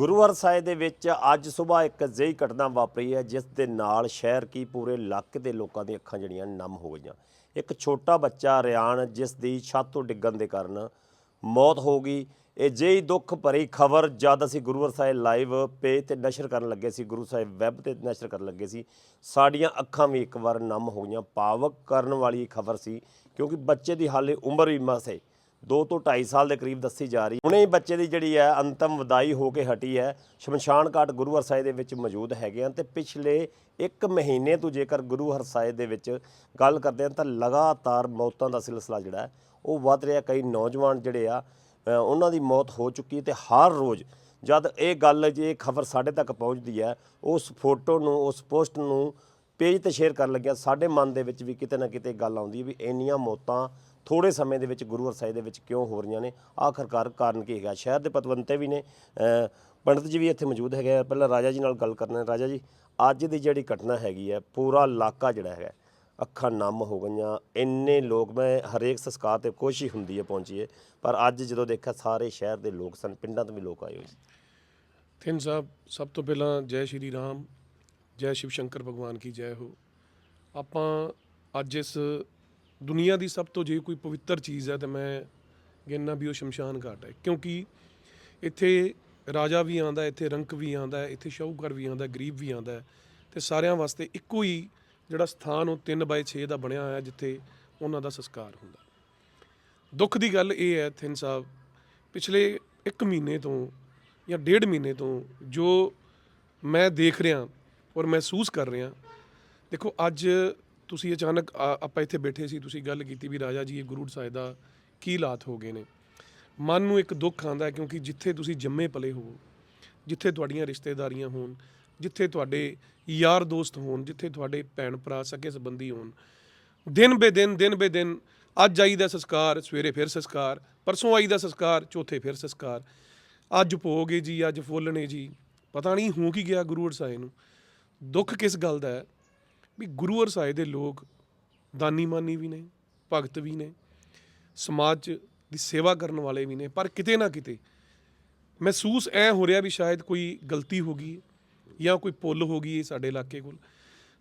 ਗੁਰੂਵਾਰ ਸਾਹਿਬ ਦੇ ਵਿੱਚ ਅੱਜ ਸਵੇਰ ਇੱਕ ਅਜਿਹੀ ਘਟਨਾ ਵਾਪਰੀ ਹੈ, ਜਿਸ ਦੇ ਨਾਲ ਸ਼ਹਿਰ ਕੀ ਪੂਰੇ ਇਲਾਕੇ ਦੇ ਲੋਕਾਂ ਦੀਆਂ ਅੱਖਾਂ ਜਿਹੜੀਆਂ ਨਮ ਹੋ ਗਈਆਂ। ਇੱਕ ਛੋਟਾ ਬੱਚਾ ਰਿਆਨ ਜਿਸ ਦੀ ਛੱਤ ਤੋਂ ਡਿੱਗਣ ਦੇ ਕਾਰਨ ਮੌਤ ਹੋ ਗਈ। ਇਹ ਜਿਹੀ ਦੁੱਖ ਭਰੀ ਖਬਰ ਜਦ ਅਸੀਂ ਗੁਰੂਵਰ ਸਾਹਿਬ ਲਾਈਵ ਪੇਜ ਤੇ ਨਸ਼ਰ ਕਰਨ ਲੱਗੇ ਸੀ, ਗੁਰੂ ਸਾਹਿਬ ਵੈਬ ਤੇ ਨਸ਼ਰ ਕਰਨ ਲੱਗੇ ਸੀ, ਸਾਡੀਆਂ ਅੱਖਾਂ ਵੀ ਇੱਕ ਵਾਰ ਨਮ ਹੋ ਗਈਆਂ। ਪਾਵਕ ਕਰਨ ਵਾਲੀ ਖਬਰ ਸੀ, ਕਿਉਂਕਿ ਬੱਚੇ ਦੀ ਹਾਲੇ ਉਮਰ ਵੀ ਮਸੇ 2 ਤੋਂ 2.5 ਸਾਲ ਦੇ ਕਰੀਬ ਦੱਸੀ ਜਾ ਰਹੀ। ਹੁਣੇ ਹੀ ਬੱਚੇ ਦੀ ਜਿਹੜੀ ਹੈ ਅੰਤਮ ਵਿਦਾਈ ਹੋ ਕੇ ਹਟੀ ਹੈ। ਸ਼ਮਸ਼ਾਨ ਘਾਟ ਗੁਰੂ ਹਰਸਾਏ ਦੇ ਵਿੱਚ ਮੌਜੂਦ ਹੈਗੇ ਹਨ ਤੇ ਪਿਛਲੇ 1 ਮਹੀਨੇ ਤੋਂ ਜੇਕਰ ਗੁਰੂ ਹਰਸਾਏ ਦੇ ਵਿੱਚ ਗੱਲ ਕਰਦੇ ਹਾਂ ਤਾਂ ਲਗਾਤਾਰ ਮੌਤਾਂ ਦਾ ਸਿਲਸਿਲਾ ਜਿਹੜਾ ਉਹ ਵੱਧ ਰਿਹਾ। ਕਈ ਨੌਜਵਾਨ ਜਿਹੜੇ ਆ ਉਹਨਾਂ ਦੀ ਮੌਤ ਹੋ ਚੁੱਕੀ ਹੈ ਤੇ ਹਰ ਰੋਜ਼ ਜਦ ਇਹ ਗੱਲ ਜੇ ਖਬਰ ਸਾਡੇ ਤੱਕ ਪਹੁੰਚਦੀ ਹੈ, ਉਸ ਫੋਟੋ ਨੂੰ, ਉਸ ਪੋਸਟ ਨੂੰ ਪੇਜ ਤੇ ਸ਼ੇਅਰ ਕਰਨ ਲੱਗਿਆ ਸਾਡੇ ਮਨ ਦੇ ਵਿੱਚ ਵੀ ਕਿਤੇ ਨਾ ਕਿਤੇ ਗੱਲ ਆਉਂਦੀ ਵੀ ਇੰਨੀਆਂ ਮੌਤਾਂ ਥੋੜੇ ਸਮੇਂ ਦੇ ਵਿੱਚ ਗੁਰੂ ਸਾਹਿਬ ਦੇ ਵਿੱਚ ਕਿਉਂ ਹੋ ਰਹੀਆਂ ਨੇ? ਆਖਰਕਾਰ ਕਾਰਨ ਕੀ ਹੈਗਾ? ਸ਼ਹਿਰ ਦੇ ਪਤਵੰਤੇ ਵੀ ਨੇ ਅ, ਪੰਡਤ ਜੀ ਵੀ ਇੱਥੇ ਮੌਜੂਦ ਹੈਗੇ ਆ। ਪਹਿਲਾਂ ਰਾਜਾ ਜੀ ਨਾਲ ਗੱਲ ਕਰਨਾ ਰਾਜਾ ਜੀ ਅੱਜ ਦੀ ਜਿਹੜੀ ਘਟਨਾ ਹੈਗੀ ਹੈ ਪੂਰਾ ਇਲਾਕਾ ਜਿਹੜਾ ਹੈਗਾ ਅੱਖਾਂ ਨਮ ਹੋ ਗਈਆਂ। ਇੰਨੇ ਲੋਕ ਮੈਂ ਹਰੇਕ ਸੰਸਕਾਰ ਤੇ ਕੋਸ਼ਿਸ਼ ਹੁੰਦੀ ਹੈ ਪਹੁੰਚੀਏ ਪਰ ਅੱਜ ਜਦੋਂ ਦੇਖਿਆ ਸਾਰੇ ਸ਼ਹਿਰ ਦੇ ਲੋਕ ਸਨ ਪਿੰਡਾਂ ਤੋਂ ਵੀ ਲੋਕ ਆਏ ਹੋਏ ਸੀ। ਥਿੰਨ ਸਾਹਿਬ ਸਭ ਤੋਂ ਪਹਿਲਾਂ ਜੈ ਸ਼੍ਰੀ ਰਾਮ ਜੈ ਸ਼ਿਵ ਸ਼ੰਕਰ ਭਗਵਾਨ ਕੀ ਜੈ ਹੋ। ਆਪਾਂ ਅੱਜ ਇਸ ਦੁਨੀਆ ਦੀ ਸਭ ਤੋਂ ਜੇ ਕੋਈ ਪਵਿੱਤਰ ਚੀਜ਼ ਹੈ ਤੇ ਮੈਂ ਗਿਣਨਾ ਵੀ ਉਹ ਸ਼ਮਸ਼ਾਨ ਘਾਟ ਹੈ। ਕਿਉਂਕਿ ਇੱਥੇ ਰਾਜਾ ਵੀ ਆਂਦਾ ਇੱਥੇ ਰੰਕ ਵੀ ਆਂਦਾ ਇੱਥੇ ਸ਼ਾਹੂਕਾਰ ਵੀ ਆਂਦਾ ਗਰੀਬ ਵੀ ਆਂਦਾ ਤੇ ਸਾਰਿਆਂ ਵਾਸਤੇ ਇੱਕੋ ਹੀ ਜਿਹੜਾ ਸਥਾਨ ਉਹ 3/6 ਦਾ ਬਣਿਆ ਹੋਇਆ ਜਿੱਥੇ ਉਹਨਾਂ ਦਾ ਸੰਸਕਾਰ ਹੁੰਦਾ। ਦੁੱਖ ਦੀ ਗੱਲ ਇਹ ਹੈ, ਥਿੰਨ ਸਾਹਿਬ, ਪਿਛਲੇ 1 ਮਹੀਨੇ ਤੋਂ ਜਾਂ ਡੇਢ ਮਹੀਨੇ ਤੋਂ ਜੋ ਮੈਂ ਦੇਖ ਰਿਹਾ ਔਰ ਮਹਿਸੂਸ ਕਰ ਰਿਹਾ, ਦੇਖੋ ਅੱਜ ਤੁਸੀਂ ਅਚਾਨਕ ਆ- ਆਪਾਂ ਇੱਥੇ ਬੈਠੇ ਸੀ, ਤੁਸੀਂ ਗੱਲ ਕੀਤੀ ਵੀ ਰਾਜਾ ਜੀ, ਇਹ ਗੁਰੂ ਸਾਹਿਬ ਦਾ ਕੀ ਹਾਲਾਤ ਹੋ ਗਏ ਨੇ। ਮਨ ਨੂੰ ਇੱਕ ਦੁੱਖ ਆਂਦਾ ਹੈ ਕਿਉਂਕਿ ਜਿੱਥੇ ਤੁਸੀਂ ਜੰਮੇ ਪਲੇ ਹੋ, ਜਿੱਥੇ ਤੁਹਾਡੀਆਂ ਰਿਸ਼ਤੇਦਾਰੀਆਂ ਹੋਣ, ਜਿੱਥੇ ਤੁਹਾਡੇ ਯਾਰ ਦੋਸਤ ਹੋਣ, ਜਿੱਥੇ ਤੁਹਾਡੇ ਭੈਣ ਭਰਾ ਸਕੇ ਸੰਬੰਧੀ ਹੋਣ, ਦਿਨ ਬੇ ਦਿਨ ਦਿਨ ਬੇ ਦਿਨ, ਅੱਜ ਆਈ ਦਾ ਸੰਸਕਾਰ, ਸਵੇਰੇ ਫਿਰ ਸੰਸਕਾਰ, ਪਰਸੋਂ ਆਈ ਦਾ ਸੰਸਕਾਰ, ਚੌਥੇ ਫਿਰ ਸੰਸਕਾਰ। ਅੱਜ ਭੋਗ ਜੀ, ਅੱਜ ਫੁੱਲ ਨੇ ਜੀ। ਪਤਾ ਨਹੀਂ ਹੋ ਕੀ ਗਿਆ ਗੁਰੂ ਸਾਹਿਬ ਨੂੰ। ਦੁੱਖ ਕਿਸ ਗੱਲ ਦਾ ਹੈ? ਵੀ ਗੁਰੂ ਅਰ ਸਾਹਿਬ ਦੇ ਲੋਕ ਦਾਨੀ ਮਾਨੀ ਵੀ ਨੇ, ਭਗਤ ਵੀ ਨੇ, ਸਮਾਜ ਦੀ ਸੇਵਾ ਕਰਨ ਵਾਲੇ ਵੀ ਨੇ, ਪਰ ਕਿਤੇ ਨਾ ਕਿਤੇ ਮਹਿਸੂਸ ਐ ਹੋ ਰਿਹਾ ਵੀ ਸ਼ਾਇਦ ਕੋਈ ਗਲਤੀ ਹੋ ਗਈ ਜਾਂ ਕੋਈ ਪੁੱਲ ਹੋ ਗਈ ਸਾਡੇ ਇਲਾਕੇ ਕੋਲ।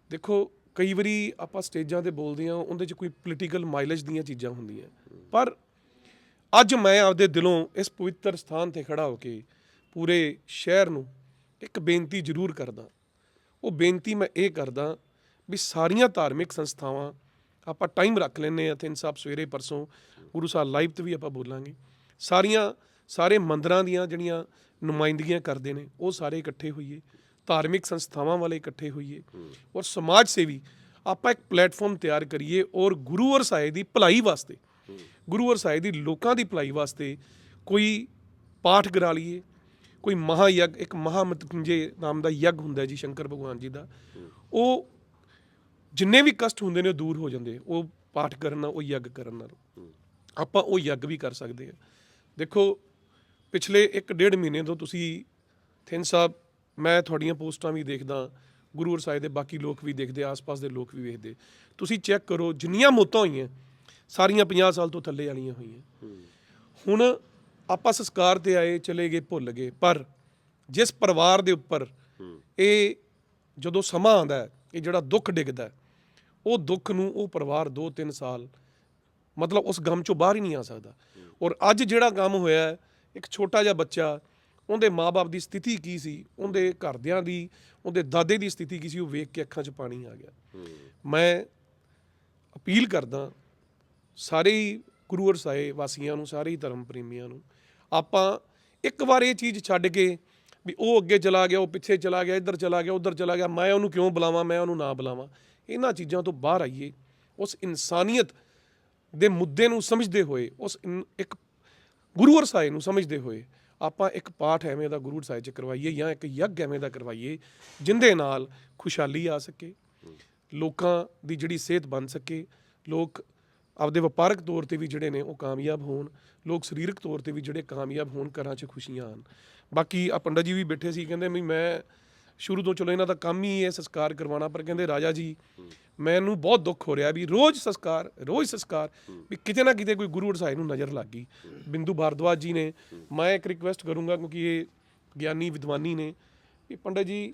ਦੇਖੋ, ਕਈ ਵਾਰੀ ਆਪਾਂ ਸਟੇਜਾਂ ਤੇ ਬੋਲਦੇ ਹਾਂ, ਉਹਦੇ 'ਚ ਕੋਈ ਪੋਲੀਟੀਕਲ ਮਾਈਲੇਜ ਦੀਆਂ ਚੀਜ਼ਾਂ ਹੁੰਦੀਆਂ। ਪਰ ਅੱਜ ਮੈਂ ਆਪਦੇ ਦਿਲੋਂ ਇਸ ਪਵਿੱਤਰ ਸਥਾਨ ਤੇ ਖੜਾ ਹੋ ਕੇ ਪੂਰੇ ਸ਼ਹਿਰ ਨੂੰ ਇੱਕ ਬੇਨਤੀ ਜ਼ਰੂਰ ਕਰਦਾ। ਉਹ ਬੇਨਤੀ ਮੈਂ ਇਹ ਕਰਦਾ ਵੀ ਸਾਰੀਆਂ ਧਾਰਮਿਕ ਸੰਸਥਾਵਾਂ ਆਪਾਂ ਟਾਈਮ ਰੱਖ ਲੈਨੇ ਆ ਤਿੰਨ ਸਾਹਿਬ ਸਵੇਰੇ, ਪਰਸੋਂ, ਗੁਰੂ ਸਾਹਿਬ ਲਾਈਵ ਤੇ ਵੀ ਆਪਾਂ ਬੋਲਾਂਗੇ। ਸਾਰੀਆਂ, ਸਾਰੇ ਮੰਦਰਾਂ ਦੀਆਂ ਜਿਹੜੀਆਂ ਨੁਮਾਇੰਦਗੀਆਂ ਕਰਦੇ ਨੇ, ਉਹ ਸਾਰੇ ਇਕੱਠੇ ਹੋਈਏ। ਧਾਰਮਿਕ ਸੰਸਥਾਵਾਂ ਵਾਲੇ ਇਕੱਠੇ ਹੋਈਏ। ਔਰ ਸਮਾਜ ਸੇਵੀ, ਆਪਾਂ ਇੱਕ ਪਲੇਟਫਾਰਮ ਤਿਆਰ ਕਰੀਏ ਔਰ ਗੁਰੂ ਔਰ ਸਾਹਿਬ ਦੀ ਭਲਾਈ ਵਾਸਤੇ। ਗੁਰੂ ਔਰ ਸਾਹਿਬ ਦੀ ਲੋਕਾਂ ਦੀ ਭਲਾਈ ਵਾਸਤੇ ਕੋਈ ਪਾਠ ਕਰਾ ਲਈਏ। ਕੋਈ ਮਹਾਯਗ, ਇੱਕ ਮਹਾਮਤਕੰਜੇ ਨਾਮ ਦਾ ਯੱਗ ਹੁੰਦਾ ਜੀ ਸ਼ੰਕਰ ਭਗਵਾਨ ਜੀ ਦਾ। ਉਹ ਜਿੰਨੇ ਵੀ ਕਸ਼ਟ ਹੁੰਦੇ ਨੇ ਉਹ ਦੂਰ ਹੋ ਜਾਂਦੇ ਉਹ ਪਾਠ ਕਰਨ ਨਾਲ ਉਹ ਯੱਗ ਕਰਨ ਨਾਲ। ਆਪਾਂ ਉਹ ਯੱਗ ਵੀ ਕਰ ਸਕਦੇ ਆ। ਦੇਖੋ ਪਿਛਲੇ 1.5 ਮਹੀਨੇ ਤੋਂ ਤੁਸੀਂ ਥਿੰਨ ਸਾਹਿਬ ਮੈਂ ਤੁਹਾਡੀਆਂ ਪੋਸਟਾਂ ਵੀ ਦੇਖਦਾ ਗੁਰੂ ਸਾਹਿਬ ਦੇ ਬਾਕੀ ਲੋਕ ਵੀ ਦੇਖਦੇ ਆਸ-ਪਾਸ ਦੇ ਲੋਕ ਵੀ ਵੇਖਦੇ। ਤੁਸੀਂ ਚੈੱਕ ਕਰੋ ਜਿੰਨੀਆਂ ਮੌਤਾਂ ਹੋਈਆਂ ਸਾਰੀਆਂ 50 ਸਾਲ ਤੋਂ ਥੱਲੇ ਵਾਲੀਆਂ ਹੋਈਆਂ। ਹੁਣ ਆਪਾਂ ਸੰਸਕਾਰ ਤੇ ਆਏ ਚਲੇ ਗਏ ਭੁੱਲ ਗਏ ਪਰ ਜਿਸ ਪਰਿਵਾਰ ਦੇ ਉੱਪਰ ਇਹ ਜਦੋਂ ਸਮਾਂ ਆਉਂਦਾ ਇਹ ਜਿਹੜਾ ਦੁੱਖ ਡਿੱਗਦਾ ਉਹ ਦੁੱਖ ਨੂੰ ਉਹ ਪਰਿਵਾਰ 2-3 ਸਾਲ, ਮਤਲਬ ਉਸ ਗਮ ਚੋਂ ਬਾਹਰ ਹੀ ਨਹੀਂ ਆ ਸਕਦਾ। ਔਰ ਅੱਜ ਜਿਹੜਾ ਗਮ ਹੋਇਆ, ਇੱਕ ਛੋਟਾ ਜਿਹਾ ਬੱਚਾ, ਉਹਦੇ ਮਾਪੇ ਦੀ ਸਥਿਤੀ ਕੀ ਸੀ? ਉਹਦੇ ਘਰਦਿਆਂ ਦੀ, ਉਹਦੇ ਦਾਦੇ ਦੀ ਸਥਿਤੀ ਕੀ ਸੀ? ਉਹ ਵੇਖ ਕੇ ਅੱਖਾਂ 'ਚ ਪਾਣੀ ਆ ਗਿਆ। ਮੈਂ ਅਪੀਲ ਕਰਦਾ, ਸਾਰੇ ਹੀ ਗੁਰੂ ਅਰਸਾਏ ਵਾਸੀਆਂ ਨੂੰ, ਸਾਰੇ ਹੀ ਧਰਮ ਪ੍ਰੇਮੀਆਂ ਨੂੰ, ਆਪਾਂ ਇੱਕ ਵਾਰ ਇਹ ਚੀਜ਼ ਛੱਡ ਕੇ ਵੀ ਉਹ ਅੱਗੇ ਚਲਾ ਗਿਆ, ਉਹ ਪਿੱਛੇ ਚਲਾ ਗਿਆ, ਇੱਧਰ ਚਲਾ ਗਿਆ, ਉੱਧਰ ਚਲਾ ਗਿਆ, ਮੈਂ ਉਹਨੂੰ ਕਿਉਂ ਬੁਲਾਵਾਂ, ਮੈਂ ਉਹਨੂੰ ਨਾ ਬੁਲਾਵਾਂ? ਇਹਨਾਂ ਚੀਜ਼ਾਂ ਤੋਂ ਬਾਹਰ ਆਈਏ, ਉਸ ਇਨਸਾਨੀਅਤ ਦੇ ਮੁੱਦੇ ਨੂੰ ਸਮਝਦੇ ਹੋਏ, ਉਸ ਇਨ- ਇੱਕ ਗੁਰੂ ਅਰਸਾਏ ਨੂੰ ਸਮਝਦੇ ਹੋਏ ਆਪਾਂ ਇੱਕ ਪਾਠ ਐਵੇਂ ਦਾ ਗੁਰੂ ਸਾਹਿਬ ਚ ਕਰਵਾਈਏ ਜਾਂ ਇੱਕ ਯੱਗ ਐਵੇਂ ਦਾ ਕਰਵਾਈਏ ਜਿੰਦੇ ਨਾਲ ਖੁਸ਼ਹਾਲੀ ਆ ਸਕੇ, ਲੋਕਾਂ ਦੀ ਜਿਹੜੀ ਸਿਹਤ ਬਣ ਸਕੇ, ਲੋਕ ਆਪਦੇ ਵਪਾਰਕ ਤੌਰ ਤੇ ਵੀ ਜਿਹੜੇ ਨੇ ਉਹ ਕਾਮਯਾਬ ਹੋਣ, ਲੋਕ ਸਰੀਰਕ ਤੌਰ ਤੇ ਵੀ ਜਿਹੜੇ ਕਾਮਯਾਬ ਹੋਣ ਘਰਾਂ 'ਚ ਖੁਸ਼ੀਆਂ ਆਣ ਬਾਕੀ ਆ ਪੰਡਤ ਜੀ ਵੀ ਬੈਠੇ ਸੀ, ਕਹਿੰਦੇ ਵੀ ਮੈਂ ਸ਼ੁਰੂ ਤੋਂ ਚਲੋ ਇਹਨਾਂ ਦਾ ਕੰਮ ਹੀ ਹੈ ਸੰਸਕਾਰ ਕਰਵਾਉਣਾ ਪਰ ਕਹਿੰਦੇ ਰਾਜਾ ਜੀ ਮੈਨੂੰ ਬਹੁਤ ਦੁੱਖ ਹੋ ਰਿਹਾ ਵੀ ਰੋਜ਼ ਸੰਸਕਾਰ ਰੋਜ਼ ਸੰਸਕਾਰ ਵੀ ਕਿਤੇ ਨਾ ਕਿਤੇ ਕੋਈ ਗੁਰੂ ਸਾਹਿਬ ਨੂੰ ਨਜ਼ਰ ਲੱਗ ਗਈ। ਬਿੰਦੂ ਭਾਰਦਵਾਜ ਜੀ ਨੇ ਮੈਂ ਇੱਕ ਰਿਕੁਐਸਟ ਕਰੂੰਗਾ ਕਿਉਂਕਿ ਇਹ ਗਿਆਨੀ ਵਿਦਵਾਨੀ ਨੇ ਵੀ ਪੰਡਤ ਜੀ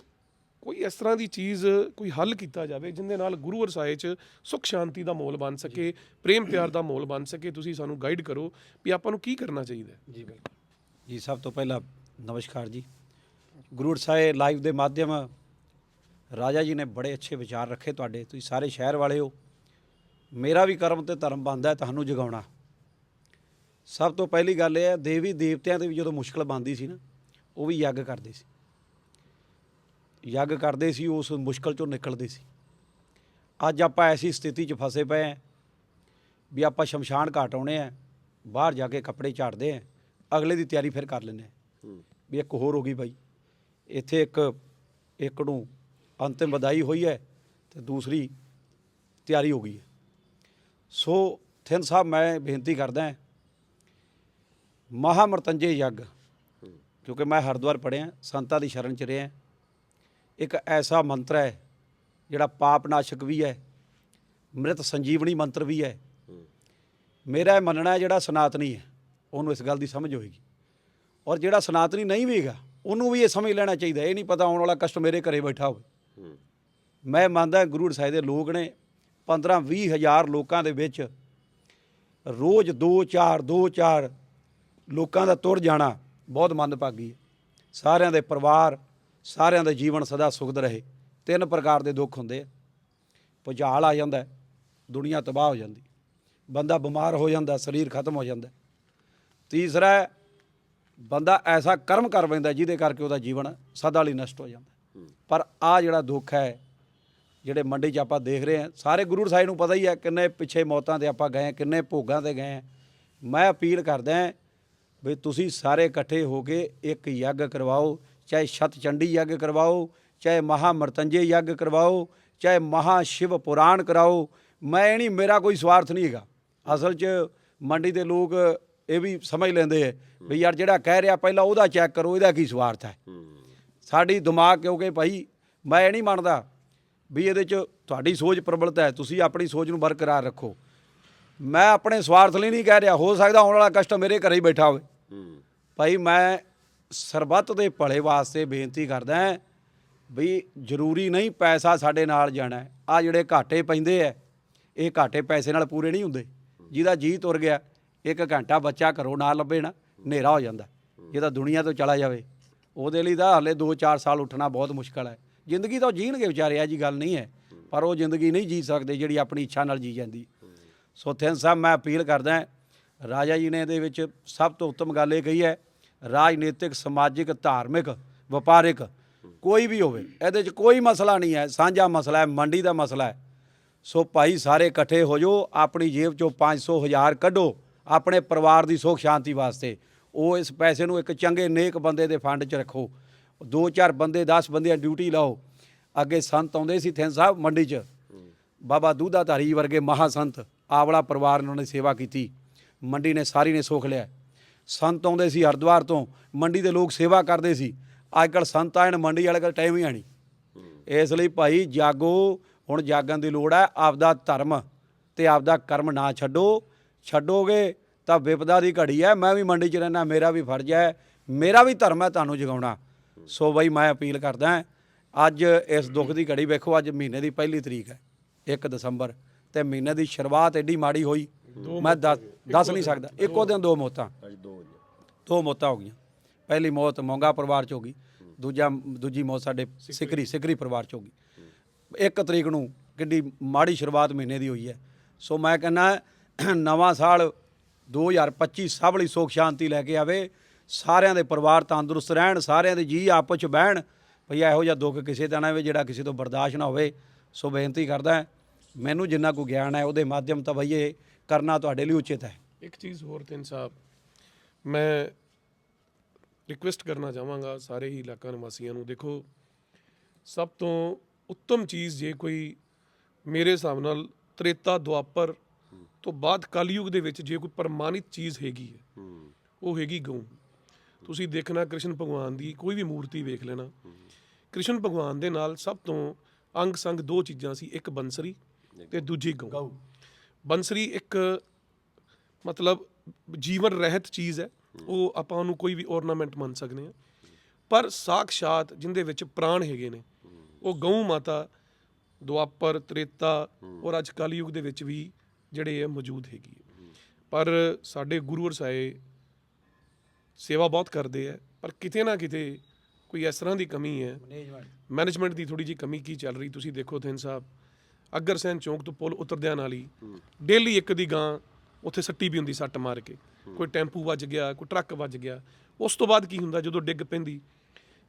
ਕੋਈ ਇਸ ਤਰ੍ਹਾਂ ਦੀ ਚੀਜ਼ ਕੋਈ ਹੱਲ ਕੀਤਾ ਜਾਵੇ ਜਿੰਦੇ ਨਾਲ ਗੁਰੂ ਅਰਸਾਏ 'ਚ ਸੁਖ ਸ਼ਾਂਤੀ ਦਾ ਮੋਲ ਬਣ ਸਕੇ ਪ੍ਰੇਮ ਪਿਆਰ ਦਾ ਮੋਲ ਬਣ ਸਕੇ ਤੁਸੀਂ ਸਾਨੂੰ ਗਾਈਡ ਕਰੋ ਵੀ ਆਪਾਂ ਨੂੰ ਕੀ ਕਰਨਾ ਚਾਹੀਦਾ। ਜੀ ਬਿਲਕੁਲ। ਜੀ ਸਭ ਤੋਂ ਪਹਿਲਾਂ ਨਮਸਕਾਰ ਜੀ। ਗੁਰੂ ਸਾਹਿਬ ਲਾਈਵ ਦੇ ਮਾਧਿਅਮ ਰਾਜਾ ਜੀ ਨੇ ਬੜੇ ਅੱਛੇ ਵਿਚਾਰ ਰੱਖੇ ਤੁਹਾਡੇ। ਤੁਸੀਂ ਸਾਰੇ ਸ਼ਹਿਰ ਵਾਲੇ ਹੋ। ਮੇਰਾ ਵੀ ਕਰਮ ਤੇ ਧਰਮ ਬੰਦਾ ਹੈ ਤੁਹਾਨੂੰ ਜਗਾਉਣਾ। ਸਭ ਤੋਂ ਪਹਿਲੀ ਗੱਲ ਇਹ ਹੈ ਦੇਵੀ ਦੇਵਤਿਆਂ ਤੇ ਵੀ ਜਦੋਂ ਮੁਸ਼ਕਲ ਬੰਦੀ ਸੀ ਨਾ ਉਹ ਵੀ ਯੱਗ ਕਰਦੇ ਸੀ। ਯੱਗ ਕਰਦੇ ਸੀ ਉਸ ਮੁਸ਼ਕਲ ਚੋਂ ਨਿਕਲਦੇ ਸੀ। ਅੱਜ ਆਪਾਂ ਐਸੀ ਸਥਿਤੀ 'ਚ ਫਸੇ ਪਏ ਹਾਂ ਵੀ ਆਪਾਂ ਸ਼ਮਸ਼ਾਨ ਘਾਟ ਆਉਣੇ ਆ ਬਾਹਰ ਜਾ ਕੇ ਕੱਪੜੇ ਝਾੜਦੇ ਆ ਅਗਲੇ ਦੀ ਤਿਆਰੀ ਫਿਰ ਕਰ ਲੈਂਦੇ ਆ ਹੂੰ। ਵੀ ਇੱਕ ਹੋਰ ਹੋ ਗਈ ਬਾਈ। ਇੱਥੇ ਇੱਕ ਇੱਕ ਨੂੰ ਅੰਤਿਮ ਵਧਾਈ ਹੋਈ ਹੈ ਤੇ ਦੂਸਰੀ ਤਿਆਰੀ ਹੋ ਗਈ ਹੈ। ਸੋ ਥਿੰਨ ਸਾਹਿਬ, ਮੈਂ ਬੇਨਤੀ ਕਰਦਾ ਹਾਂ, ਮਹਾਮਰਤੰਜੇ ਯੱਗ, ਕਿਉਂਕਿ ਮੈਂ ਹਰਿਦੁਆਰ ਪੜ੍ਹਿਆ, ਸੰਤਾਂ ਦੀ ਸ਼ਰਨ ਚ ਰਿਹਾ ਇੱਕ ਐਸਾ ਮੰਤਰ ਹੈ, ਜਿਹੜਾ ਪਾਪ ਨਾਸ਼ਕ ਵੀ ਹੈ, ਮ੍ਰਿਤ ਸੰਜੀਵਨੀ ਮੰਤਰ ਵੀ ਹੈ। ਮੇਰਾ ਇਹ ਮੰਨਣਾ ਜਿਹੜਾ ਸਨਾਤਨੀ ਹੈ, ਉਹਨੂੰ ਇਸ ਗੱਲ ਦੀ ਸਮਝ ਹੋਏਗੀ। ਔਰ ਜਿਹੜਾ ਸਨਾਤਨੀ ਨਹੀਂ ਵੀ ਉਹਨੂੰ ਵੀ ਇਹ ਸਮਝ ਲੈਣਾ ਚਾਹੀਦਾ, ਇਹ ਨਹੀਂ ਪਤਾ ਆਉਣ ਵਾਲਾ ਕਸ਼ਟ ਮੇਰੇ ਘਰੇ ਬੈਠਾ ਹੋਵੇ। ਮੈਂ ਮੰਨਦਾ ਗੁਰੂ ਸਾਹਿਬ ਦੇ ਲੋਕ ਨੇ 15 20 ਹਜ਼ਾਰ ਲੋਕਾਂ ਦੇ ਵਿੱਚ ਰੋਜ਼ 2 4 2 4 ਲੋਕਾਂ ਦਾ ਤੁਰ ਜਾਣਾ ਬਹੁਤ ਮੰਦਭਾਗੀ ਹੈ। ਸਾਰਿਆਂ ਦੇ ਪਰਿਵਾਰ, ਸਾਰਿਆਂ ਦਾ ਜੀਵਨ ਸਦਾ ਸੁਖਦ ਰਹੇ, ਤਿੰਨ ਪ੍ਰਕਾਰ ਦੇ ਦੁੱਖ ਹੁੰਦੇ ਆ। ਭੁਚਾਲ ਆ ਜਾਂਦਾ, ਦੁਨੀਆ ਤਬਾਹ ਹੋ ਜਾਂਦੀ, ਬੰਦਾ ਬਿਮਾਰ ਹੋ ਜਾਂਦਾ, ਸਰੀਰ ਖਤਮ ਹੋ ਜਾਂਦਾ। ਤੀਸਰਾ ਬੰਦਾ ਐਸਾ ਕਰਮ ਕਰ ਬੈਂਦਾ ਜਿਹਦੇ ਕਰਕੇ ਉਹਦਾ ਜੀਵਨ ਸਦਾ ਲਈ ਨਸ਼ਟ ਹੋ ਜਾਂਦਾ। ਪਰ ਆ ਜਿਹੜਾ ਦੁੱਖ ਹੈ, ਜਿਹੜੇ ਮੰਡੀ 'ਚ ਆਪਾਂ ਦੇਖ ਰਹੇ ਹਾਂ, ਸਾਰੇ ਗੁਰੂ ਸਾਹਿਬ ਨੂੰ ਪਤਾ ਹੀ ਹੈ ਕਿੰਨੇ ਪਿੱਛੇ ਮੌਤਾਂ ਤੇ ਆਪਾਂ ਗਏ ਕਿੰਨੇ ਭੋਗਾਂ ਤੇ ਗਏ ਮੈਂ ਅਪੀਲ ਕਰਦਾ ਵੀ ਤੁਸੀਂ ਸਾਰੇ ਇਕੱਠੇ ਹੋ ਕੇ ਇੱਕ ਯੱਗ ਕਰਵਾਓ, ਚਾਹੇ ਸ਼ਤ ਚੰਡੀ ਯੱਗ ਕਰਵਾਓ, ਚਾਹੇ ਮਹਾ ਮਰਤੰਜੇ ਯੱਗ ਕਰਵਾਓ, ਚਾਹੇ ਮਹਾ ਸ਼ਿਵ ਪੁਰਾਣ ਕਰਾਓ। ਮੈਂ ਇਹ ਨਹੀਂ, ਮੇਰਾ ਕੋਈ ਸਵਾਰਥ ਨਹੀਂ ਹੈਗਾ। ਅਸਲ 'ਚ ਮੰਡੀ ਦੇ ਲੋਕ ਇਹ ਵੀ ਸਮਝ ਲੈਂਦੇ ਹੈ ਵੀ ਯਾਰ ਜਿਹੜਾ ਕਹਿ ਰਿਹਾ ਪਹਿਲਾਂ ਉਹਦਾ ਚੈੱਕ ਕਰੋ ਇਹਦਾ ਕੀ ਸਵਾਰਥ ਹੈ। ਸਾਡੀ ਦਿਮਾਗ ਕਿਉਂਕਿ ਭਾਈ ਮੈਂ ਇਹ ਨਹੀਂ ਮੰਨਦਾ ਵੀ ਇਹਦੇ 'ਚ ਤੁਹਾਡੀ ਸੋਚ ਪ੍ਰਬਲਤਾ ਹੈ ਤੁਸੀਂ ਆਪਣੀ ਸੋਚ ਨੂੰ ਬਰਕਰਾਰ ਰੱਖੋ। ਮੈਂ ਆਪਣੇ ਸਵਾਰਥ ਲਈ ਨਹੀਂ ਕਹਿ ਰਿਹਾ ਹੋ ਸਕਦਾ ਆਉਣ ਵਾਲਾ ਕਸ਼ਟ ਮੇਰੇ ਘਰੇ ਹੀ ਬੈਠਾ ਹੋਵੇ। ਭਾਈ ਮੈਂ ਸਰਬੱਤ ਦੇ ਭਲੇ ਵਾਸਤੇ ਬੇਨਤੀ ਕਰਦਾ ਹਾਂ ਵੀ ਜ਼ਰੂਰੀ ਨਹੀਂ ਪੈਸਾ ਸਾਡੇ ਨਾਲ ਜਾਣਾ ਆ ਜਿਹੜੇ ਘਾਟੇ ਪੈਂਦੇ ਐ ਇਹ ਘਾਟੇ ਪੈਸੇ ਨਾਲ ਪੂਰੇ ਨਹੀਂ ਹੁੰਦੇ। ਜਿਹਦਾ ਜੀ ਤੁਰ ਗਿਆ ਇੱਕ ਘੰਟਾ ਬੱਚਾ ਘਰੋਂ ਨਾ ਲੱਭੇ ਨਾ, ਹਨੇਰਾ ਹੋ ਜਾਂਦਾ। ਇਹ ਤਾਂ ਦੁਨੀਆ ਤੋਂ ਚਲਾ ਜਾਵੇ। ਉਹਦੇ ਲਈ ਤਾਂ ਹਲੇ 2-4 ਸਾਲ ਉੱਠਣਾ ਬਹੁਤ ਮੁਸ਼ਕਲ ਹੈ। ਜ਼ਿੰਦਗੀ ਤਾਂ ਉਹ ਜੀਣਗੇ ਵਿਚਾਰੇ ਆ ਜੀ ਗੱਲ ਨਹੀਂ ਹੈ। ਪਰ ਉਹ ਜ਼ਿੰਦਗੀ ਨਹੀਂ ਜੀ ਸਕਦੇ ਜਿਹੜੀ ਆਪਣੀ ਇੱਛਾ ਨਾਲ ਜੀ ਜਾਂਦੀ। ਸੋ ਥਿੰਨ ਸਾਹਿਬ ਮੈਂ ਅਪੀਲ ਕਰਦਾ ਰਾਜਾ ਜੀ ਨੇ ਇਹਦੇ ਵਿੱਚ ਸਭ ਤੋਂ ਉੱਤਮ ਗੱਲ ਇਹ ਕਹੀ ਹੈ, ਰਾਜਨੀਤਿਕ, ਸਮਾਜਿਕ, ਧਾਰਮਿਕ, ਵਪਾਰਿਕ ਕੋਈ ਵੀ ਹੋਵੇ, ਇਹਦੇ 'ਚ ਕੋਈ ਮਸਲਾ ਨਹੀਂ ਹੈ, ਸਾਂਝਾ ਮਸਲਾ ਹੈ, ਮੰਡੀ ਦਾ ਮਸਲਾ ਹੈ। ਸੋ ਭਾਈ ਸਾਰੇ ਇਕੱਠੇ ਹੋ ਜਾਓ, ਆਪਣੀ ਜੇਬ ਚੋਂ 500 ਹਜ਼ਾਰ ਕੱਢੋ। ਆਪਣੇ ਪਰਿਵਾਰ ਦੀ ਸੁੱਖ ਸ਼ਾਂਤੀ ਵਾਸਤੇ। ਉਹ ਇਸ ਪੈਸੇ ਨੂੰ ਇੱਕ ਚੰਗੇ ਨੇਕ ਬੰਦੇ ਦੇ ਫੰਡ 'ਚ ਰੱਖੋ। ਦੋ ਚਾਰ ਬੰਦੇ 10 ਬੰਦਿਆਂ ਡਿਊਟੀ ਲਾਓ। ਅੱਗੇ ਸੰਤ ਆਉਂਦੇ ਸੀ ਥਿੰਨ ਸਾਹਿਬ ਮੰਡੀ 'ਚ। ਬਾਬਾ ਦੂਧਾ ਧਾਰੀ ਵਰਗੇ ਮਹਾ ਸੰਤ ਆਵਲਾ ਪਰਿਵਾਰ ਨੇ ਉਹਨਾਂ ਦੀ ਸੇਵਾ ਕੀਤੀ। ਮੰਡੀ ਨੇ ਸਾਰੀ ਨੇ ਸੁੱਖ ਲਿਆ। ਸੰਤ ਆਉਂਦੇ ਸੀ ਹਰਿਦੁਆਰ ਤੋਂ। ਮੰਡੀ ਦੇ ਲੋਕ ਸੇਵਾ ਕਰਦੇ ਸੀ। ਅੱਜ ਕੱਲ ਸੰਤ ਆਏ ਮੰਡੀ ਵਾਲੇ ਕੋਲ ਟਾਈਮ ਹੀ ਆਣੀ ਇਸ ਲਈ ਭਾਈ ਜਾਗੋ, ਹੁਣ ਜਾਗਣ ਦੀ ਲੋੜ ਹੈ। ਆਪਦਾ ਧਰਮ ਤੇ ਆਪਦਾ ਕਰਮ ਨਾ ਛੱਡੋ। ਛੱਡੋਗੇ ਤਾਂ ਵਿਪਦਾ ਦੀ ਘੜੀ ਹੈ ਮੈਂ ਵੀ ਮੰਡੀ 'ਚ ਰਹਿਣਾ ਮੇਰਾ ਵੀ ਫਰਜ਼ ਹੈ ਮੇਰਾ ਵੀ ਧਰਮ ਹੈ ਤੁਹਾਨੂੰ ਜਗਾਉਣਾ। ਸੋ ਬਈ ਮੈਂ ਅਪੀਲ ਕਰਦਾ ਅੱਜ ਇਸ ਦੁੱਖ ਦੀ ਘੜੀ ਵੇਖੋ ਅੱਜ ਮਹੀਨੇ ਦੀ ਪਹਿਲੀ ਤਰੀਕ ਹੈ 1 ਦਸੰਬਰ ਤੇ ਮਹੀਨੇ ਦੀ ਸ਼ੁਰੂਆਤ ਐਡੀ ਮਾੜੀ ਹੋਈ ਮੈਂ ਦੱਸ ਨਹੀਂ ਸਕਦਾ ਇੱਕੋ ਦਿਨ ਦੋ ਮੌਤਾਂ। ਦੋ ਮੌਤਾਂ ਹੋ ਗਈਆਂ। ਪਹਿਲੀ ਮੌਤ ਮੋਂਗਾ ਪਰਿਵਾਰ ਚ ਹੋ ਗਈ ਦੂਜਾ ਦੂਜੀ ਮੌਤ ਸਾਡੇ ਸਿਕਰੀ। ਸਿਕਰੀ ਪਰਿਵਾਰ ਚ ਹੋ ਗਈ। ਇੱਕ ਤਰੀਕ ਨੂੰ ਕਿੰਨੀ ਮਾੜੀ ਸ਼ੁਰੂਆਤ ਮਹੀਨੇ ਦੀ ਹੋਈ ਹੈ। ਸੋ ਮੈਂ ਕਹਿੰਦਾ ਨਵਾਂ ਸਾਲ 2025 ਸਭ ਲਈ ਸੁੱਖ, ਸ਼ਾਂਤੀ ਲੈ ਕੇ ਆਵੇ। ਸਾਰਿਆਂ ਦੇ ਪਰਿਵਾਰ ਤੰਦਰੁਸਤ ਰਹਿਣ, ਸਾਰਿਆਂ ਦੇ ਜੀ ਆਪਸ ਚ ਬਹਿਣ। ਭਈ ਇਹੋ ਜਿਹਾ ਦੁੱਖ ਕਿਸੇ ਦਾ ਨਾ ਹੋਵੇ, ਜਿਹੜਾ ਕਿਸੇ ਤੋਂ ਬਰਦਾਸ਼ਤ ਨਾ ਹੋਵੇ। ਸੋ ਬੇਨਤੀ ਕਰਦਾ ਮੈਨੂੰ ਜਿੰਨਾ ਕੋ ਗਿਆਨ ਹੈ, ਉਹਦੇ ਮਾਧਿਅਮ ਤਾਂ ਭਈ ਇਹ ਕਰਨਾ ਤੁਹਾਡੇ ਲਈ ਉਚਿਤ ਹੈ। ਇੱਕ ਚੀਜ਼ ਹੋਰ ਤਿੰਨ ਸਾਹਿਬ, ਮੈਂ ਰਿਕੁਐਸਟ ਕਰਨਾ ਚਾਹਾਂਗਾ ਸਾਰੇ ਹੀ ਇਲਾਕਾ ਨਿਵਾਸੀਆਂ ਨੂੰ। ਦੇਖੋ, ਸਭ ਤੋਂ ਉੱਤਮ ਚੀਜ਼ ਜੇ ਕੋਈ ਮੇਰੇ ਹਿਸਾਬ ਨਾਲ ਤ੍ਰੇਤਾ, ਦੁਆਪਰ ਤੋਂ ਬਾਅਦ ਕਲਯੁਗ ਦੇ ਵਿੱਚ ਜੇ ਕੋਈ ਪ੍ਰਮਾਣਿਤ ਚੀਜ਼ ਹੈਗੀ ਹੈ ਉਹ ਹੈਗੀ ਗਊ। ਤੁਸੀਂ ਦੇਖਣਾ ਕ੍ਰਿਸ਼ਨ ਭਗਵਾਨ ਦੀ ਕੋਈ ਵੀ ਮੂਰਤੀ ਵੇਖ ਲੈਣਾ। ਕ੍ਰਿਸ਼ਨ ਭਗਵਾਨ ਦੇ ਨਾਲ ਸਭ ਤੋਂ ਅੰਗ ਸੰਗ ਦੋ ਚੀਜ਼ਾਂ ਸੀ ਇੱਕ ਬੰਸਰੀ ਤੇ ਦੂਜੀ ਗਊ। ਬੰਸਰੀ ਇੱਕ ਮਤਲਬ ਜੀਵਨ ਰਹਿਤ ਚੀਜ਼ ਹੈ ਉਹ ਆਪਾਂ ਉਹਨੂੰ ਕੋਈ ਵੀ ornament ਮੰਨ ਸਕਦੇ ਹਾਂ। ਪਰ ਸਾਖਸ਼ਾਤ ਜਿੰਦੇ ਵਿੱਚ ਪ੍ਰਾਣ ਹੈਗੇ ਨੇ ਉਹ ਗਊ ਮਾਤਾ ਦੁਆਪਰ ਤ੍ਰੇਤਾ ਔਰ ਅੱਜ ਕਲਯੁਗ ਦੇ ਵਿੱਚ ਵੀ ਜਿਹੜੇ ਇਹ ਮੌਜੂਦ ਹੈਗੀ ਹੈ। ਪਰ ਸਾਡੇ ਗੁਰੂ ਸਾਹਿਬ ਸੇਵਾ ਬਹੁਤ ਕਰਦੇ ਆ ਪਰ ਕਿਤੇ ਨਾ ਕਿਤੇ ਕੋਈ ਇਸ ਤਰ੍ਹਾਂ ਦੀ ਕਮੀ ਹੈ। ਮੈਨੇਜਮੈਂਟ ਦੀ ਥੋੜੀ ਜੀ ਕਮੀ ਕੀ ਚੱਲ ਰਹੀ ਤੁਸੀਂ ਦੇਖੋ ਥਿੰਨ ਸਾਹਿਬ ਅਗਰਸੈਨ ਚੌਂਕ ਤੋਂ ਪੁਲ ਉਤਰਦਿਆਂ ਨਾਲ ਹੀ ਡੇਲੀ ਇੱਕ ਦੀ ਗਾਂ ਉੱਥੇ ਸੱਟੀ ਵੀ ਹੁੰਦੀ ਸੱਟ ਮਾਰ ਕੇ। ਕੋਈ ਟੈਂਪੂ ਵੱਜ ਗਿਆ ਕੋਈ ਟਰੱਕ ਵੱਜ ਗਿਆ। ਉਸ ਤੋਂ ਬਾਅਦ ਕੀ ਹੁੰਦਾ ਜਦੋਂ ਡਿੱਗ ਪੈਂਦੀ?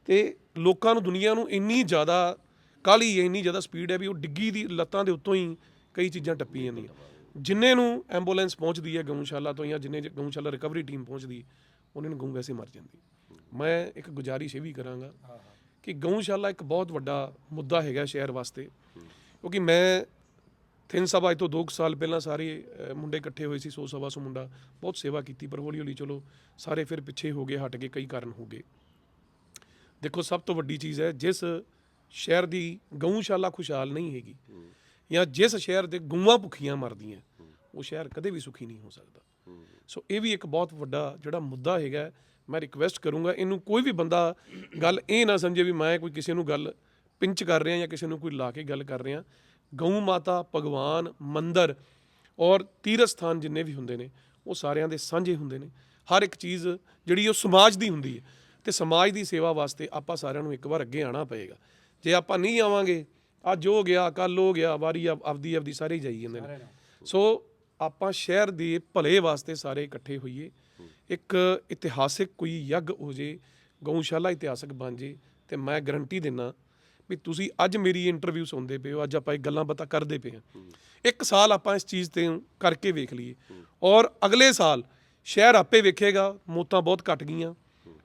ਤੇ ਲੋਕਾਂ ਨੂੰ ਦੁਨੀਆ ਨੂੰ ਇੰਨੀ ਜ਼ਿਆਦਾ ਕਾਲੀ ਹੈ ਇੰਨੀ ਜ਼ਿਆਦਾ ਸਪੀਡ ਹੈ ਵੀ ਉਹ ਡਿੱਗੀ ਦੀ ਲੱਤਾਂ ਦੇ ਉੱਤੋਂ ਹੀ ਕਈ ਚੀਜ਼ਾਂ ਟੱਪੀ ਜਾਂਦੀਆਂ। ਜਿੰਨੇ ਨੂੰ ਐਂਬੂਲੈਂਸ ਪਹੁੰਚਦੀ ਹੈ ਗਊਸ਼ਾਲਾ ਤੋਂ ਜਾਂ ਜਿੰਨੇ ਗਊਸ਼ਾਲਾ ਰਿਕਵਰੀ ਟੀਮ ਪਹੁੰਚਦੀ ਉਹਨਾਂ ਨੂੰ ਗਊ ਵੈਸੇ ਮਰ ਜਾਂਦੀ। ਮੈਂ ਇੱਕ ਗੁਜ਼ਾਰਿਸ਼ ਇਹ ਵੀ ਕਰਾਂਗਾ ਕਿ ਗਊਸ਼ਾਲਾ ਇੱਕ ਬਹੁਤ ਵੱਡਾ ਮੁੱਦਾ ਹੈਗਾ ਸ਼ਹਿਰ ਵਾਸਤੇ ਕਿਉਂਕਿ ਮੈਂ ਤਿੰਨ ਸਭਾ ਤੋਂ 2 ਸਾਲ ਪਹਿਲਾਂ ਸਾਰੇ ਮੁੰਡੇ ਇਕੱਠੇ ਹੋਏ ਸੀ 100 ਸਵਾ ਸੌ ਮੁੰਡਾ ਬਹੁਤ ਸੇਵਾ ਕੀਤੀ ਪਰ ਹੌਲੀ ਹੌਲੀ ਚਲੋ ਸਾਰੇ ਫਿਰ ਪਿੱਛੇ ਹੋ ਗਏ ਹਟ ਗਏ ਕਈ ਕਾਰਨ ਹੋ ਗਏ। ਦੇਖੋ ਸਭ ਤੋਂ ਵੱਡੀ ਚੀਜ਼ ਹੈ ਜਿਸ ਸ਼ਹਿਰ ਦੀ ਗਊਸ਼ਾਲਾ ਖੁਸ਼ਹਾਲ ਨਹੀਂ ਹੈਗੀ ਜਾਂ ਜਿਸ ਸ਼ਹਿਰ ਦੇ ਗਊਆਂ ਭੁੱਖੀਆਂ ਮਰਦੀਆਂ, ਉਹ ਸ਼ਹਿਰ ਕਦੇ ਵੀ ਸੁਖੀ ਨਹੀਂ ਹੋ ਸਕਦਾ। ਸੋ ਇਹ ਵੀ ਇੱਕ ਬਹੁਤ ਵੱਡਾ ਜਿਹੜਾ ਮੁੱਦਾ ਹੈਗਾ, ਮੈਂ ਰਿਕਵੈਸਟ ਕਰੂੰਗਾ, ਇਹਨੂੰ ਕੋਈ ਵੀ ਬੰਦਾ ਗੱਲ ਇਹ ਨਾ ਸਮਝੇ ਵੀ ਮੈਂ ਕੋਈ ਕਿਸੇ ਨੂੰ ਗੱਲ ਪਿੰਚ ਕਰ ਰਿਹਾ ਜਾਂ ਕਿਸੇ ਨੂੰ ਕੋਈ ਲਾ ਕੇ ਗੱਲ ਕਰ ਰਿਹਾ। ਗਊ ਮਾਤਾ, ਭਗਵਾਨ, ਮੰਦਰ ਔਰ ਤੀਰਥ ਸਥਾਨ ਜਿੰਨੇ ਵੀ ਹੁੰਦੇ ਨੇ, ਉਹ ਸਾਰਿਆਂ ਦੇ ਸਾਂਝੇ ਹੁੰਦੇ ਨੇ। ਹਰ ਇੱਕ ਚੀਜ਼ ਜਿਹੜੀ ਉਹ ਸਮਾਜ ਦੀ ਹੁੰਦੀ ਹੈ ਤੇ ਸਮਾਜ ਦੀ ਸੇਵਾ ਵਾਸਤੇ ਆਪਾਂ ਸਾਰਿਆਂ ਨੂੰ ਇੱਕ ਵਾਰ ਅੱਗੇ ਆਣਾ ਪਏਗਾ। ਜੇ ਆਪਾਂ ਨਹੀਂ ਆਵਾਂਗੇ ਅੱਜ ਹੋ ਗਿਆ ਕੱਲ ਹੋ ਗਿਆ ਵਾਰੀ ਆਪ- ਆਪਦੀ ਆਪਦੀ ਸਾਰੇ ਹੀ ਜਾਈ ਜਾਂਦੇ ਨੇ। ਸੋ ਆਪਾਂ ਸ਼ਹਿਰ ਦੇ ਭਲੇ ਵਾਸਤੇ ਸਾਰੇ ਇਕੱਠੇ ਹੋਈਏ। ਇੱਕ ਇਤਿਹਾਸਿਕ ਕੋਈ ਯੱਗ ਹੋ ਜੇ ਗਊਸ਼ਾਲਾ ਇਤਿਹਾਸਕ ਬਣ ਜੇ ਤੇ ਮੈਂ ਗਰੰਟੀ ਦਿੰਨਾ ਵੀ ਤੁਸੀਂ ਅੱਜ ਮੇਰੀ ਇੰਟਰਵਿਊ ਸੁਣਦੇ ਪਏ ਹੋ ਅੱਜ ਆਪਾਂ ਇਹ ਗੱਲਾਂ ਬਾਤਾਂ ਕਰਦੇ ਪਏ ਹਾਂ। ਇੱਕ ਸਾਲ ਆਪਾਂ ਇਸ ਚੀਜ਼ ਤੇ ਕਰਕੇ ਵੇਖ ਲਈਏ। ਔਰ ਅਗਲੇ ਸਾਲ ਸ਼ਹਿਰ ਆਪੇ ਵੇਖੇਗਾ ਮੌਤਾਂ ਬਹੁਤ ਘਟ ਗਈਆਂ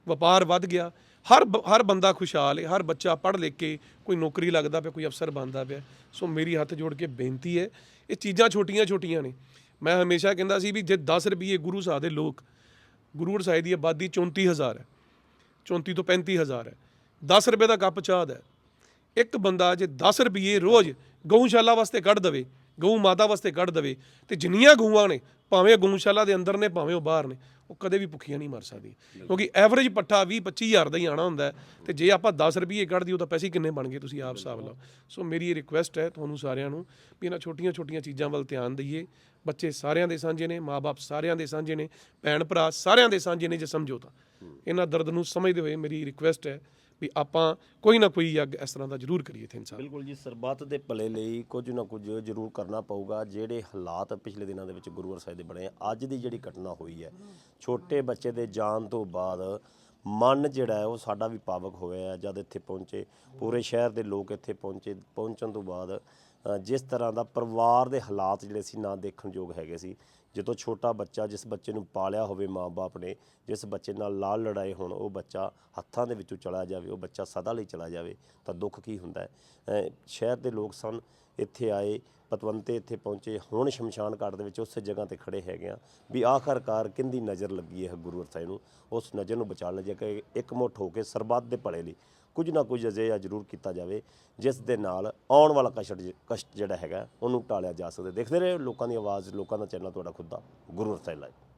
ਵਪਾਰ ਵੱਧ ਗਿਆ ਹਰ ਬ- ਹਰ ਬੰਦਾ ਖੁਸ਼ਹਾਲ ਹੈ ਹਰ ਬੱਚਾ ਪੜ੍ਹ ਲਿਖ ਕੇ ਕੋਈ ਨੌਕਰੀ ਲੱਗਦਾ ਪਿਆ, ਕੋਈ ਅਫਸਰ ਬਣਦਾ ਪਿਆ। ਸੋ ਮੇਰੀ ਹੱਥ ਜੋੜ ਕੇ ਬੇਨਤੀ ਹੈ ਇਹ ਚੀਜ਼ਾਂ ਛੋਟੀਆਂ ਛੋਟੀਆਂ ਨੇ। ਮੈਂ ਹਮੇਸ਼ਾ ਕਹਿੰਦਾ ਸੀ ਵੀ ਜੇ 10 ਰੁਪਏ ਗੁਰੂ ਸਾਹਿਬ ਦੇ ਲੋਕ, ਗੁਰੂ ਸਾਹਿਬ ਦੀ ਆਬਾਦੀ 34000 ਹੈ 34 ਤੋਂ 35000 ਹੈ 10 ਰੁਪਏ ਦਾ ਕੱਪ ਚਾਹ ਦਾ ਇੱਕ ਬੰਦਾ ਜੇ 10 ਰੁਪਏ ਰੋਜ਼ ਗਊਸ਼ਾਲਾ ਵਾਸਤੇ ਕੱਢ ਦਵੇ, ਗਊ ਮਾਤਾ ਵਾਸਤੇ ਕੱਢ ਦਵੇ, ਤੇ ਜਿੰਨੀਆਂ ਗਊਆਂ ਨੇ, ਭਾਵੇਂ ਗਊਸ਼ਾਲਾ ਦੇ ਅੰਦਰ ਨੇ, ਭਾਵੇਂ ਉਹ ਬਾਹਰ ਨੇ ਉਹ ਕਦੇ ਵੀ ਭੁੱਖੀਆਂ ਨਹੀਂ ਮਰ ਸਕਦੀ। ਕਿਉਂਕਿ ਐਵਰੇਜ ਪੱਠਾ 20 25000 ਦਾ ਹੀ ਆਣਾ ਹੁੰਦਾ ਹੈ ਤੇ ਜੇ ਆਪਾਂ 10 ਰੁਪਏ ਕੱਢ ਦਿਓ ਤਾਂ ਪੈਸੇ ਕਿੰਨੇ ਬਣ ਗਏ ਤੁਸੀਂ ਆਪ ਹਿਸਾਬ ਲਾਓ। ਸੋ ਮੇਰੀ ਇਹ ਰਿਕੁਐਸਟ ਹੈ ਤੁਹਾਨੂੰ ਸਾਰਿਆਂ ਨੂੰ ਵੀ ਇਹਨਾਂ ਛੋਟੀਆਂ ਛੋਟੀਆਂ ਚੀਜ਼ਾਂ ਵੱਲ ਧਿਆਨ ਦਈਏ। ਬੱਚੇ ਸਾਰਿਆਂ ਦੇ ਸਾਂਝੇ ਨੇ ਮਾਪੇ ਸਾਰਿਆਂ ਦੇ ਸਾਂਝੇ ਨੇ ਭੈਣ ਭਰਾ ਸਾਰਿਆਂ ਦੇ ਸਾਂਝੇ ਨੇ ਜੇ ਸਮਝੋ ਤਾਂ। ਇਹਨਾਂ ਦਰਦ ਨੂੰ ਸਮਝਦੇ ਹੋਏ ਮੇਰੀ ਰਿਕੁਐਸਟ ਹੈ ਵੀ ਆਪਾਂ ਕੋਈ ਨਾ ਕੋਈ ਯੱਗ ਇਸ ਤਰ੍ਹਾਂ ਦਾ ਜ਼ਰੂਰ ਕਰੀਏ ਇੱਥੇ ਸਾਹਿਬ ਬਿਲਕੁਲ ਜੀ ਸਰਬੱਤ ਦੇ ਭਲੇ ਲਈ ਕੁਝ ਨਾ ਕੁਝ ਜ਼ਰੂਰ ਕਰਨਾ ਪਊਗਾ ਜਿਹੜੇ ਹਾਲਾਤ ਪਿਛਲੇ ਦਿਨਾਂ ਦੇ ਵਿੱਚ ਗੁਰੂ ਸਾਹਿਬ ਦੇ ਬਣੇ ਆ, ਅੱਜ ਦੀ ਜਿਹੜੀ ਘਟਨਾ ਹੋਈ ਹੈ ਛੋਟੇ ਬੱਚੇ ਦੇ ਜਾਣ ਤੋਂ ਬਾਅਦ ਮਨ ਜਿਹੜਾ ਹੈ ਉਹ ਸਾਡਾ ਵੀ ਪਾਵਕ ਹੋਇਆ ਜਦ ਇੱਥੇ ਪਹੁੰਚੇ ਪੂਰੇ ਸ਼ਹਿਰ ਦੇ ਲੋਕ ਇੱਥੇ ਪਹੁੰਚੇ ਪਹੁੰਚਣ ਤੋਂ ਬਾਅਦ ਜਿਸ ਤਰ੍ਹਾਂ ਦਾ ਪਰਿਵਾਰ ਦੇ ਹਾਲਾਤ ਜਿਹੜੇ ਸੀ ਨਾ ਦੇਖਣਯੋਗ ਹੈਗੇ ਸੀ। ਜਦੋਂ ਛੋਟਾ ਬੱਚਾ ਜਿਸ ਬੱਚੇ ਨੂੰ ਪਾਲਿਆ ਹੋਵੇ ਮਾਂ-ਬਾਪ ਨੇ, ਜਿਸ ਬੱਚੇ ਨਾਲ ਲਾਲ ਲੜਾਈ ਹੋਣ, ਉਹ ਬੱਚਾ ਹੱਥਾਂ ਦੇ ਵਿੱਚੋਂ ਚਲਾ ਜਾਵੇ, ਉਹ ਬੱਚਾ ਸਦਾ ਲਈ ਚਲਾ ਜਾਵੇ, ਤਾਂ ਦੁੱਖ ਕੀ ਹੁੰਦਾ? ਹੈ ਸ਼ਹਿਰ ਦੇ ਲੋਕ ਸਨ, ਇੱਥੇ ਆਏ, ਪਤਵੰਤੇ ਇੱਥੇ ਪਹੁੰਚੇ, ਹੁਣ ਸ਼ਮਸ਼ਾਨ ਘਾਟ ਦੇ ਵਿੱਚ ਉਸੇ ਜਗ੍ਹਾ ਤੇ ਖੜੇ ਹੈਗੇ ਆ, ਵੀ ਆਖਰਕਾਰ ਕਿੰਦੀ ਨਜ਼ਰ ਲੱਗੀ ਹੈ ਗੁਰੂ ਸਾਹਿਬ ਨੂੰ? ਉਸ ਨਜ਼ਰ ਨੂੰ ਬਚਾ ਲਿਆ ਕਿ ਇੱਕ ਮੁੱਠ ਹੋ ਕੇ ਸਰਬੱਤ ਦੇ ਭਲੇ ਲਈ ਕੁਝ ਨਾ ਕੁਝ ਅਜਿਹਾ ਜ਼ਰੂਰ ਕੀਤਾ ਜਾਵੇ, ਜਿਸ ਦੇ ਨਾਲ ਆਉਣ ਵਾਲਾ ਕਸ਼ਟ ਜ, ਕਸ਼ਟ ਜਿਹੜਾ ਹੈਗਾ, ਉਹਨੂੰ ਟਾਲਿਆ ਜਾ ਸਕਦਾ। ਦੇਖਦੇ ਰਹੇ ਲੋਕਾਂ ਦੀ ਆਵਾਜ਼, ਲੋਕਾਂ ਦਾ ਚੈਨਲ, ਤੁਹਾਡਾ ਖੁਦ ਦਾ ਗੁਰੂ ਸਾਹਿਬ